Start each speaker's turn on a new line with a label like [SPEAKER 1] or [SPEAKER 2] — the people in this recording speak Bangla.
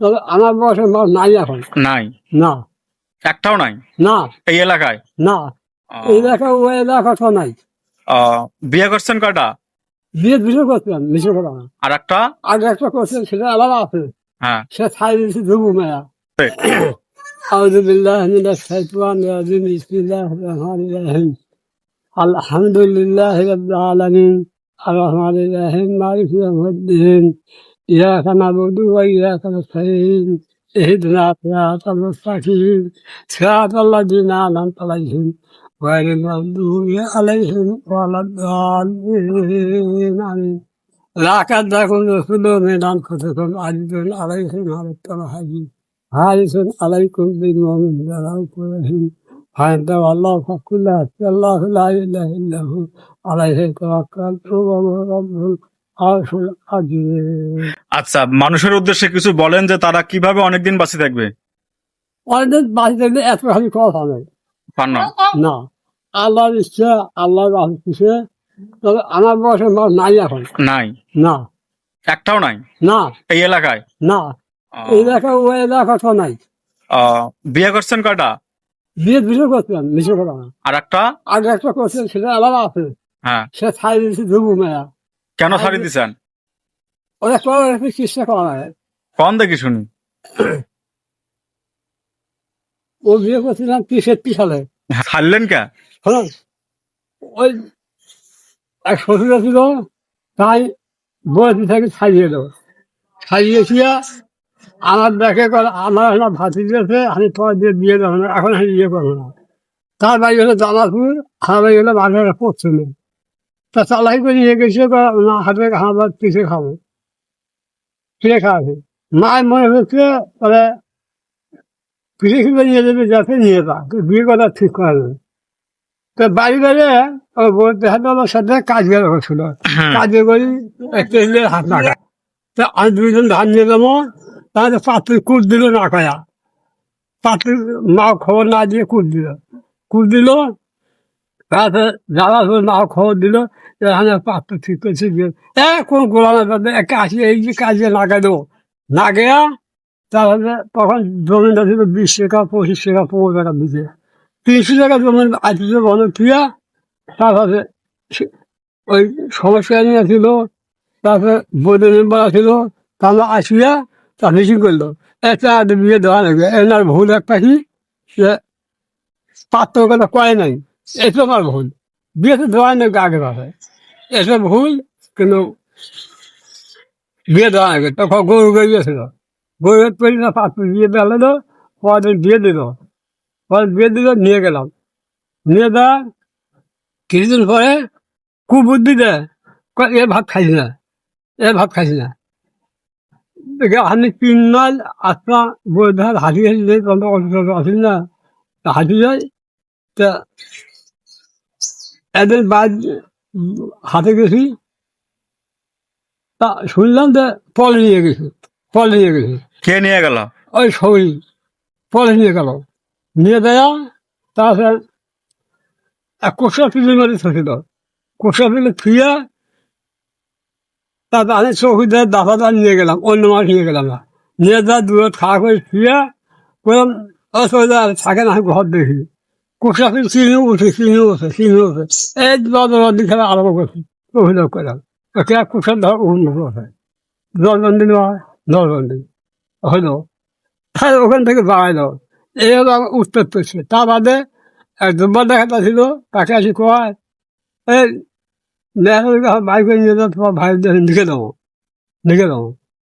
[SPEAKER 1] তবে আমার বয়সের মাছ নাই এখন
[SPEAKER 2] নাই
[SPEAKER 1] না
[SPEAKER 2] একটাও নাই
[SPEAKER 1] না
[SPEAKER 2] এই এলাকায়
[SPEAKER 1] না
[SPEAKER 2] আহ,
[SPEAKER 1] এই এলাকা ওই এলাকা তো নাই
[SPEAKER 2] আহ, বিয়ে করছেন কয়টা
[SPEAKER 1] বিয়ে বিয়ে করছিলাম মিশে করা না
[SPEAKER 2] আর একটা
[SPEAKER 1] আগে একটা করছিলাম সেটা আলাদা আছে
[SPEAKER 2] হ্যাঁ
[SPEAKER 1] সে ছাই দিয়েছে ধুবু মেয়া أعوذ بالله من الشيطان الرجيم بسم الله الرحمن الرحيم الحمد لله رب العالمين الرحمن الرحيم مالك يوم الدين إياك نعبد وإياك نستعين اهدنا صراط المستقيم صراط الذين أنعمت عليهم غير المغضوب عليهم ولا الضالين آمين لقد لكم رسول من أنفسكم عزيز عليهم على التوحيد حارس عليكم بالمؤمن رؤوف رحيم فأنت والله فقل الله لا إله إلا هو عليه توكلت وهو رب العرش العظيم
[SPEAKER 2] আচ্ছা মানুষের উদ্দেশ্যে কিছু বলেন যে তারা কীভাবে অনেকদিন বাঁচে থাকবে?
[SPEAKER 1] অনেক বাড়ি থাকলে এত খালি কথা
[SPEAKER 2] পান না?
[SPEAKER 1] আল্লাহর ইচ্ছা আল্লাহর আসছে তবে আমার বয়সের মাছ নাই এখন।
[SPEAKER 2] নাই?
[SPEAKER 1] না।
[SPEAKER 2] একটাও নাই?
[SPEAKER 1] না।
[SPEAKER 2] এই এলাকায়?
[SPEAKER 1] না। এই এলাকা ওই এলাকা তো নাই।
[SPEAKER 2] বিয়ে করছেন কয়টা?
[SPEAKER 1] বিয়ে বিয়ে করছিলাম মিশে করা।
[SPEAKER 2] আর একটা
[SPEAKER 1] আগে একটা করছিলাম সেটা আলাদা আছে।
[SPEAKER 2] হ্যাঁ।
[SPEAKER 1] সে ছাই দিয়েছে ধুবু মেয়া
[SPEAKER 2] কেন ছাড়ি দিছেন?
[SPEAKER 1] ওরা করা হয়
[SPEAKER 2] কন দেখি শুনি।
[SPEAKER 1] ও বিয়ে করছিলাম তেষট্টি সালে।
[SPEAKER 2] ছাড়লেন কে?
[SPEAKER 1] ওই এক শ্বশুর ছিল তাই বয়সী থেকে ছাড়িয়ে দেবো ছাড়িয়ে ছিয়া আমার দেখে করে আমার একটা ভাতি দিয়েছে আমি পর দিয়ে বিয়ে দেবো না এখন আমি বিয়ে করব না। তার বাড়ি হলো জামালপুর আমার বাড়ি হলো বাজারে পশ্চিমে। তা চালাই করে নিয়ে গেছে না হাতে আমার পিছিয়ে খাব। পিছিয়ে খাওয়াবে মায়ের মনে হচ্ছে তাহলে পিছিয়ে খেলে নিয়ে যাবে যাতে নিয়ে যা বিয়ে করা ঠিক করে দেবে তো বাড়ি গেলে ওর বলতে হাতে আমার সাথে কাজ গেল কাজে করি দিলে হাত নাকা তা আমি দুইজন ধান নিয়ে যাব তাহলে পাত্র কুট দিল না কয়া। পাত্র মা খবর না দিয়ে কুট দিল। কুট দিল তারপরে যারা মা খবর দিল এখানে পাত্র ঠিক করছে বিয়ে এ, কোন গোলামের ব্যাপারে একটা আসি, এই যে কাজে নাগে দেবো। না গেয়া তাহলে তখন জমিটা ছিল বিশ টাকা পঁচিশ টাকা পনেরো টাকা দিতে তিনশো টাকা জমি আসছে বলো তুইয়া তারপরে ওই সমস্যা নিয়ে ছিল, তারপরে বৈদ্য মেম্বার ছিল তারা আসিয়া তা মিটিং করল। একটা বিয়ে দেওয়া লাগবে, এনার ভুল একটা কি যে পাত্র কথা কয় নাই। এটা আমার ভুল। বিয়েতে দেওয়া নেই আগে ভাবে এটা ভুল, কিন্তু বিয়ে দেওয়া নেই। তখন গরু গরু গেছিল গরু তৈরি না পাত্র বিয়ে দেওয়া হলো পরে বিয়ে দিল পরে বিয়ে দিল নিয়ে গেলাম। নিয়ে দেওয়া কিছুদিন পরে কুবুদ্ধি দেয় এ ভাত খাইছি না এ ভাত খাইছি না আমি তিন মাইল আটটা বই ধার হাঁটি হাঁটি তখন অসুস্থ আসিল না। হাঁটি যায় তা এদের বাদ হাতে গেছি। তা শুনলাম যে পলে নিয়ে গেছি পলে নিয়ে গেছি।
[SPEAKER 2] কে নিয়ে গেল?
[SPEAKER 1] ওই ছবি পরে নিয়ে গেল। নিয়ে দেয়া তারপরে এক কোষা পিলি মারি থাকছিল কোষা পিলি ফিয়া তারপর আমি চৌকিদার দাফাদার নিয়ে গেলাম অন্য মাছ নিয়ে গেলাম না। নিয়ে যা দূরে খাওয়া করে ফিয়া বললাম অসুবিধা থাকে না ঘর দেখি। পিলি চিনিও উঠে চিনিও উঠে চিনিও উঠে। এই বাদী খেলা আরম্ভ করছি অভিযোগ করলাম। ওকে এক কোষার ধর উন্নত হয় জলবন্দিন হয় জলবন্দিন হলো, তাই ওখান থেকে বাড়াইলো। এই হলো আমার উত্তর পশ্চিমে তা বাদে এক দুবার দেখাটা ছিল তাকে আসি কয় এই নেহার বাইক নিয়ে যাও তোমার ভাই লিখে দেবো লিখে দেবো।